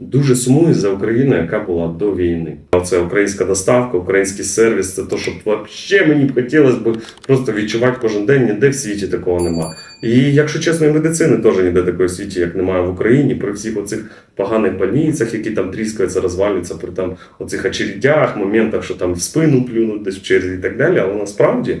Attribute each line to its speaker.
Speaker 1: Дуже сумую за Україну, яка була до війни. Це українська доставка, український сервіс. Це то, що взагалі мені б хотілося б просто відчувати кожен день. Ніде в світі такого нема. І якщо чесно, і медицини теж ніде такої в світі, як немає в Україні, при всіх оцих поганих больницях, які там тріскаються, розвалюються, при там оцих очередях, моментах, що там в спину плюнуть десь в черзі і так далі. Але насправді